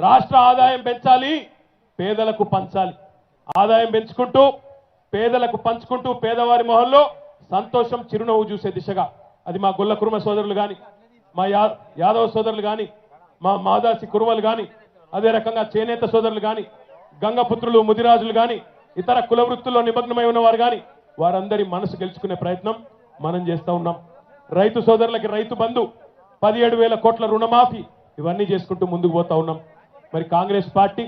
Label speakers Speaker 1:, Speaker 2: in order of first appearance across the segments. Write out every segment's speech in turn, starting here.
Speaker 1: రాష్ట్ర ఆదాయం పెంచాలి పేదలకు పంచాలి. ఆదాయం పెంచుకుంటూ పేదలకు పంచుకుంటూ పేదవారి మొహల్లో సంతోషం చిరునవ్వు చూసే దిశగా. అది మా గొల్ల కురుమ సోదరులు కానీ మా యా- యాదవ సోదరులు కానీ మా మాదాసి కురుమలు కానీ అదే రకంగా చేనేత సోదరులు కానీ గంగపుత్రులు ముదిరాజులు కానీ ఇతర కుల వృత్తుల్లో నిమగ్నమై ఉన్నవారు కానీ వారందరి మనసు గెలుచుకునే ప్రయత్నం మనం చేస్తూ ఉన్నాం. రైతు సోదరులకి రైతు బంధు పదిహేడు వేల కోట్ల రుణమాఫీ ఇవన్నీ చేసుకుంటూ ముందుకు పోతా ఉన్నాం. మరి కాంగ్రెస్ పార్టీ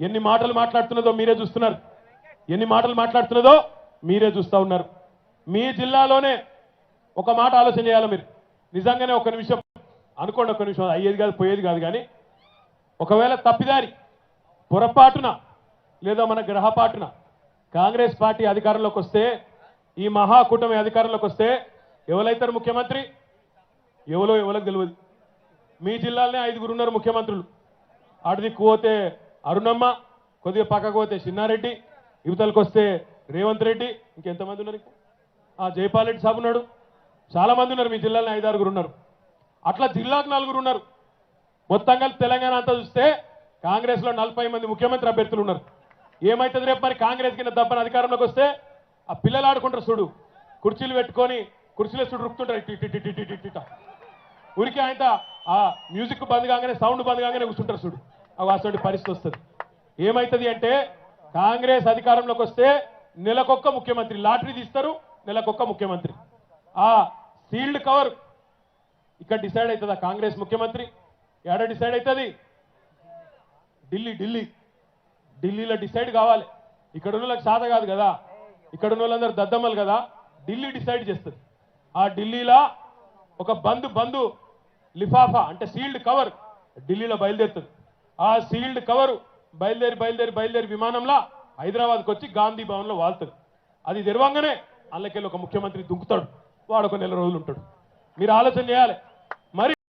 Speaker 1: ఎన్ని మాటలు మాట్లాడుతున్నదో మీరే చూస్తున్నారు. ఎన్ని మాటలు మాట్లాడుతున్నదో మీరే చూస్తా ఉన్నారు. మీ జిల్లాలోనే ఒక మాట ఆలోచన చేయాలి మీరు. నిజంగానే ఒక నిమిషం అనుకోండి ఒక నిమిషం అయ్యేది కాదు పోయేది కాదు కానీ ఒకవేళ తప్పిదారి పొరపాటున లేదా మన గ్రహపాటున కాంగ్రెస్ పార్టీ అధికారంలోకి వస్తే ఈ మహాకూటమి అధికారంలోకి వస్తే ఎవరైతారు ముఖ్యమంత్రి? ఎవరో ఎవరికి తెలియదు మీ జిల్లాలోనే ఐదుగురున్నారు ముఖ్యమంత్రులు. అటుది పోతే అరుణమ్మ కొద్దిగా పక్కకు పోతే చిన్నారెడ్డి యువతలకు వస్తే రేవంత్ రెడ్డి ఇంకెంతమంది ఉన్నారు ఆ జైపాల్ రెడ్డి సాబ్ ఉన్నాడు చాలా మంది ఉన్నారు మీ జిల్లాలో ఐదారుగురు ఉన్నారు అట్లా జిల్లాకు నలుగురు ఉన్నారు మొత్తం కలిసి తెలంగాణ అంతా చూస్తే కాంగ్రెస్లో నలభై మంది ముఖ్యమంత్రి అభ్యర్థులు ఉన్నారు ఏమైతుంది రేపు మరి కాంగ్రెస్ కింద దబ్బన అధికారంలోకి వస్తే ఆ పిల్లలు ఆడుకుంటారు చూడు కుర్చీలు పెట్టుకొని కుర్చీలో చూడు రుక్తుంటారు ఉరికి ఆయన ఆ మ్యూజిక్ బంద్ కాగానే సౌండ్ బంద్ కాగానే కూర్చుంటారు చూడు అటువంటి పరిస్థితి వస్తుంది. ఏమవుతుంది అంటే కాంగ్రెస్ అధికారంలోకి వస్తే నెలకొక్క ముఖ్యమంత్రి లాటరీ తీస్తారు నెలకొక్క ముఖ్యమంత్రి. ఆ సీల్డ్ కవర్ ఇక్కడ డిసైడ్ అవుతుందా కాంగ్రెస్ ముఖ్యమంత్రి? ఎక్కడ డిసైడ్ అవుతుంది ఢిల్లీ ఢిల్లీ. ఢిల్లీలో డిసైడ్ కావాలి. ఇక్కడ ఉన్న వాళ్ళకి సాధ కాదు కదా. ఇక్కడ ఉన్న వాళ్ళందరూ దద్దమ్మలు కదా. ఢిల్లీ డిసైడ్ చేస్తుంది. ఆ ఢిల్లీలో ఒక బంధు బంధు లిఫాఫా అంటే సీల్డ్ కవర్ ఢిల్లీలో బయలుదేరుతుంది. ఆ సీల్డ్ కవరు బయలుదేరి బయలుదేరి బయలుదేరి విమానంలా హైదరాబాద్కి వచ్చి గాంధీ భవన్లో వాళ్తుంది అది తెరవంగానే అందులోకెళ్ళి ఒక ముఖ్యమంత్రి దుంకుతాడు. వాడు ఒక నెల రోజులు ఉంటాడు మీరు ఆలోచన చేయాలి.